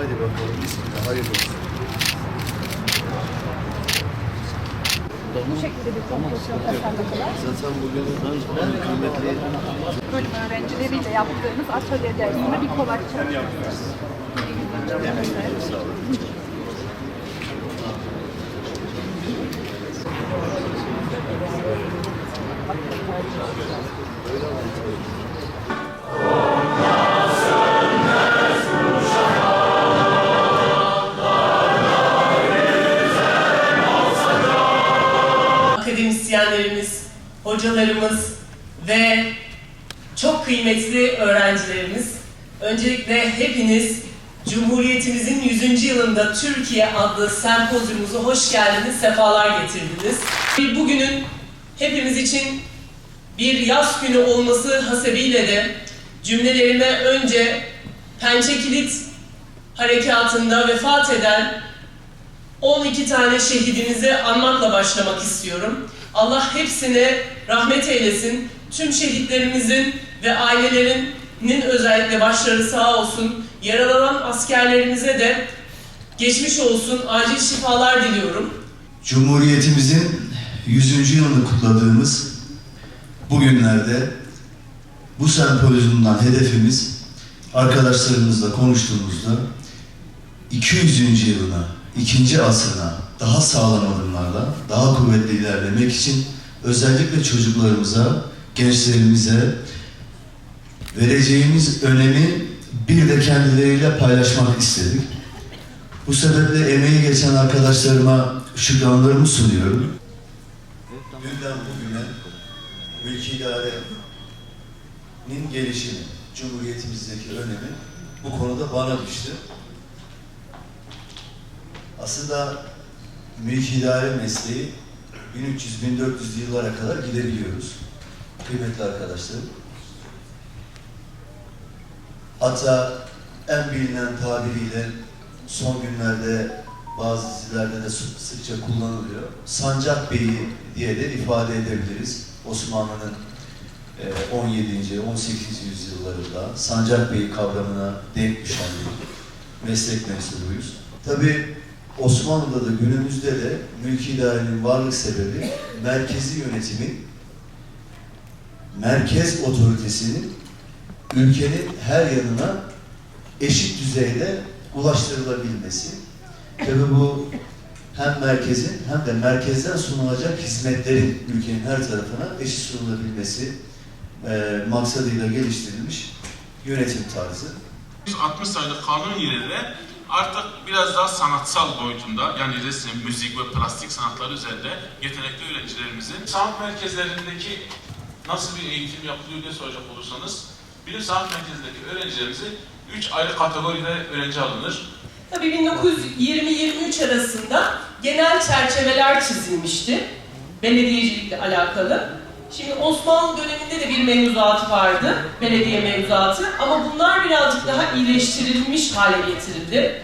Hadi bakalım bismillah hayırlı olsun. Bu şekilde bir kompozisyon tasarladılar. Zaten bugün en kıymetli Bölüm öğrencileriyle yaptığımız atölye dersinde bir kolaj çalışması. Sağ olun. Akademisyenlerimiz, hocalarımız ve çok kıymetli öğrencilerimiz. Öncelikle hepiniz Cumhuriyetimizin 100. yılında Türkiye adlı sempozyumumuza hoş geldiniz, sefalar getirdiniz. Bugünün hepimiz için bir yaz günü olması hasebiyle de cümlelerime önce Pençe Kilit harekatında vefat eden 12 tane şehidimizi anmakla başlamak istiyorum. Allah hepsine rahmet eylesin. Tüm şehitlerimizin ve ailelerinin özellikle başları sağ olsun. Yaralanan askerlerimize de geçmiş olsun. Acil şifalar diliyorum. Cumhuriyetimizin 100. yılını kutladığımız bu günlerde bu sempozyumdan hedefimiz arkadaşlarımızla konuştuğumuzda 200. yılına, ikinci asrına daha sağlam adımlarla, daha kuvvetli ilerlemek için özellikle çocuklarımıza, gençlerimize vereceğimiz önemi bir de kendileriyle paylaşmak istedik. Bu sebeple emeği geçen arkadaşlarıma şükranlarımı sunuyorum. Dünden bugüne mülki idarenin gelişimi, Cumhuriyetimizdeki önemi bu konuda bana düştü. Aslında mülki idare mesleği 1300-1400 yıllara kadar gidebiliyoruz. Kıymetli arkadaşlarım. Hatta en bilinen tabiriyle son günlerde bazı dizilerde de sı- sıkça kullanılıyor. Sancak Bey'i diye de ifade edebiliriz. Osmanlı'nın e, 17. 18. yüzyıllarında Sancak Bey kavramına denk düşen bir meslek mensubuyuz. Tabi Osmanlı'da da günümüzde de mülki idarenin varlık sebebi merkezi yönetimin merkez otoritesinin ülkenin her yanına eşit düzeyde ulaştırılabilmesi. Tabi bu hem merkezin hem de merkezden sunulacak hizmetlerin ülkenin her tarafına eşit sunulabilmesi e, maksadıyla geliştirilmiş yönetim tarzı. 160 sayılı kanun yerine artık biraz daha sanatsal boyutunda yani resim, müzik ve plastik sanatları üzerinde yetenekli öğrencilerimizin sanat merkezlerindeki nasıl bir eğitim yapılıyor diye soracak olursanız bilim sanat merkezindeki öğrencilerimizi 3 ayrı kategoride öğrenci alınır. Tabii 1920-23 arasında genel çerçeveler çizilmişti. Belediyecilikle alakalı. Şimdi Osmanlı döneminde de bir mevzuatı vardı, belediye mevzuatı. Ama bunlar birazcık daha iyileştirilmiş hale getirildi.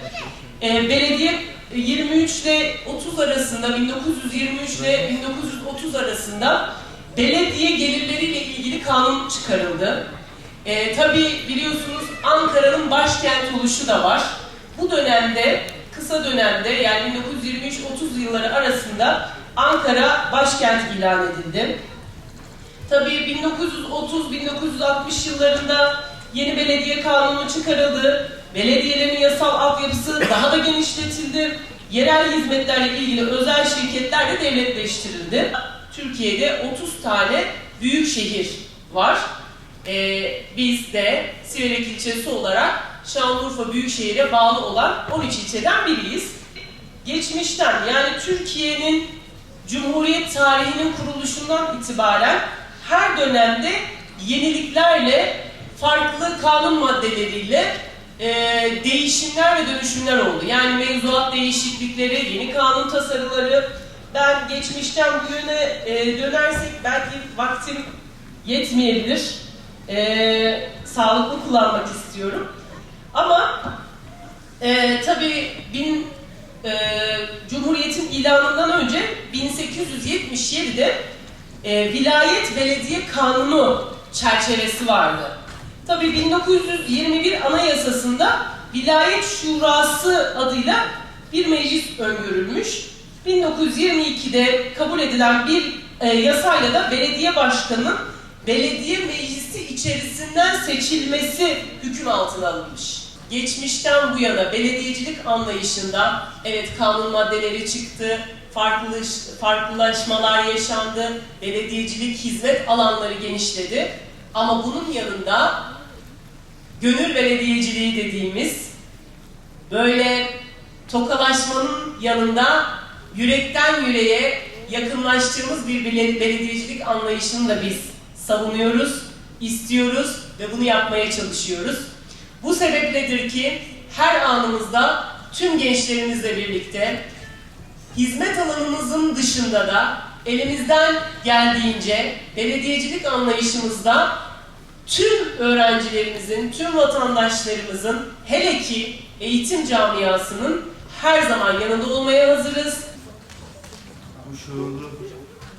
Ee, belediye 23 ile 30 arasında, 1923 ile 1930 arasında belediye gelirleriyle ilgili kanun çıkarıldı. Ee, tabii biliyorsunuz Ankara'nın başkent oluşu da var. Bu dönemde, kısa dönemde yani 1923-30 yılları arasında Ankara başkent ilan edildi. Tabii 1930-1960 yıllarında yeni belediye kanunu çıkarıldı. Belediyelerin yasal altyapısı daha da genişletildi. Yerel hizmetlerle ilgili özel şirketler de devletleştirildi. Türkiye'de 30 tane büyük şehir var. Ee, biz de Siverek ilçesi olarak Şanlıurfa Büyükşehir'e bağlı olan 13 ilçeden biriyiz. Geçmişten yani Türkiye'nin Cumhuriyet tarihinin kuruluşundan itibaren her dönemde yeniliklerle, farklı kanun maddeleriyle e, değişimler ve dönüşümler oldu. Yani mevzuat değişiklikleri, yeni kanun tasarıları. Ben geçmişten bugüne e, dönersek belki vaktim yetmeyebilir. E, sağlıklı kullanmak istiyorum. Ama e, tabii bin, e, Cumhuriyet'in ilanından önce 1877'de e, vilayet belediye kanunu çerçevesi vardı. Tabii 1921 Anayasası'nda Vilayet Şurası adıyla bir meclis öngörülmüş. 1922'de kabul edilen bir e, yasayla da belediye başkanının belediye meclisi içerisinden seçilmesi hüküm altına alınmış. Geçmişten bu yana belediyecilik anlayışında evet kanun maddeleri çıktı, farklı farklılaşmalar yaşandı, belediyecilik hizmet alanları genişledi. Ama bunun yanında gönül belediyeciliği dediğimiz böyle tokalaşmanın yanında yürekten yüreğe yakınlaştığımız bir bele- belediyecilik anlayışını da biz savunuyoruz, istiyoruz ve bunu yapmaya çalışıyoruz. Bu sebepledir ki her anımızda tüm gençlerimizle birlikte hizmet alanımızın dışında da elimizden geldiğince belediyecilik anlayışımızda tüm öğrencilerimizin, tüm vatandaşlarımızın, hele ki eğitim camiasının her zaman yanında olmaya hazırız. Bu şuurlu,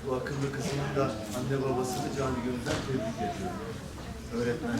bu akıllı kızının da anne babasını canı gönülden tebrik ediyorum. Öğretmen.